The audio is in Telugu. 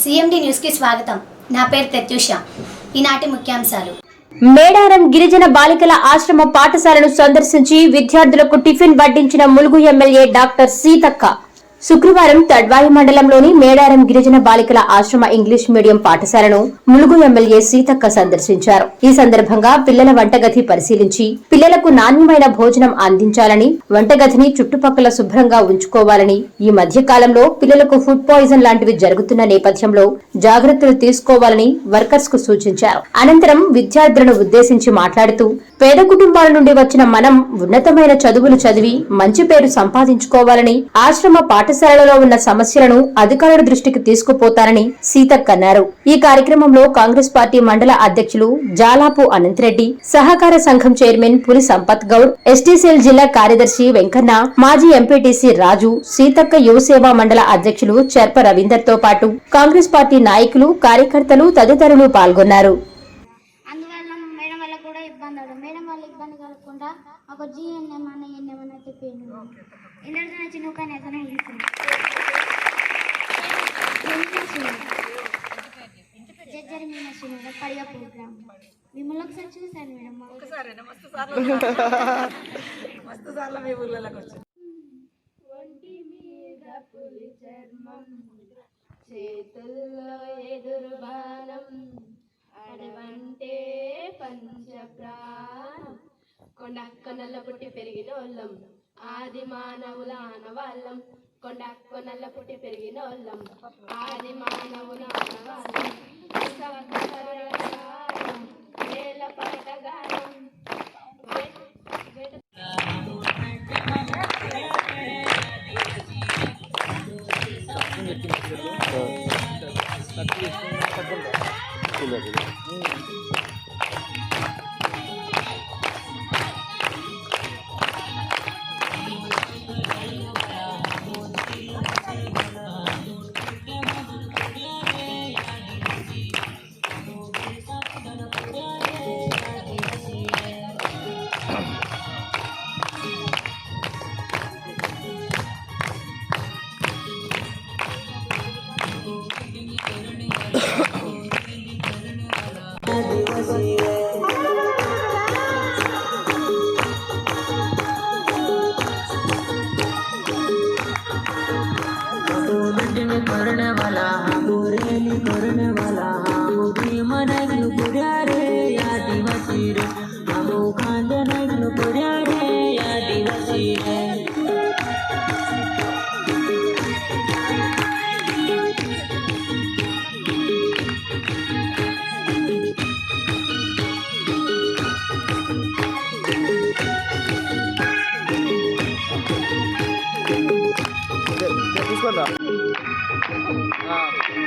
సిఎండి న్యూస్కి స్వాగతం. నా పేరు ప్రత్యూష. ఈనాటి ముఖ్యాంశాలు. మేడారం గిరిజన బాలికల ఆశ్రమ పాఠశాలను సందర్శించి విద్యార్థులకు టిఫిన్ వడ్డించిన ములుగు ఎమ్మెల్యే డాక్టర్ సీతక్క. శుక్రవారం తడ్వాయి మండలంలోని మేడారం గిరిజన బాలికల ఆశ్రమ ఇంగ్లీష్ మీడియం పాఠశాలను ములుగు ఎమ్మెల్యే సీతక్క సందర్శించారు. ఈ సందర్భంగా పిల్లల వంటగది పరిశీలించి పిల్లలకు నాణ్యమైన భోజనం అందించాలని వంటగదిని చుట్టుపక్కల శుభ్రంగా ఉంచుకోవాలని ఈ మధ్య కాలంలో పిల్లలకు ఫుడ్ పాయిజన్ లాంటివి జరుగుతున్న నేపథ్యంలో జాగ్రత్తలు తీసుకోవాలని వర్కర్స్కు సూచించారు. అనంతరం విద్యార్థులను ఉద్దేశించి మాట్లాడుతూ పేద కుటుంబాల నుండి వచ్చిన మనం ఉన్నతమైన చదువులు చదివి మంచి పేరు సంపాదించుకోవాలని ఆశ్రమ పాఠశాలలో ఉన్న సమస్యలను అధికారుల దృష్టికి తీసుకుపోతారని సీతక్క అన్నారు. ఈ కార్యక్రమంలో కాంగ్రెస్ పార్టీ మండల అధ్యక్షులు జాలాపు అనంతరెడ్డి సహకార సంఘం చైర్మన్ పులి సంపత్ గౌడ్ ఎస్టీసీఎల్ జిల్లా కార్యదర్శి వెంకన్న మాజీ ఎంపీటీసీ రాజు సీతక్క యువసేవా మండల అధ్యక్షులు చెర్ప రవీందర్తో పాటు కాంగ్రెస్ పార్టీ నాయకులు కార్యకర్తలు తదితరులు పాల్గొన్నారు. కలగకుండా ఒక జిఎన్ఎం అన్న ఎన్ఎం అని చెప్పిండు ఇందరితో చిన్న కానీ అతనే జడ్జరి మీనాక్షి మేడం పడిగా ప్రోగ్రామ్. మిమ్మల్ని ఒకసారి చూశాను మేడం మా చేతుల్లో ఎదురు బాణం అడవంటే పంచప్రాణం కొండల్ల పుట్టి పెరిగిన పెరిగినోళ్ళం. ఆది మానవుల ఆనవాళ్ళం కొండక్కనల్ల పుట్టి పెరిగిన పెరిగినోళ్ళం. ఆది మానవుల ఆనవాళ్ళం कर्णमाला कोरेली कर्णमाला प्रेमनायकनु पुऱ्या रे या दिवशी रे. आमो खांदनायकनु पुऱ्या रे या दिवशी रे. Um,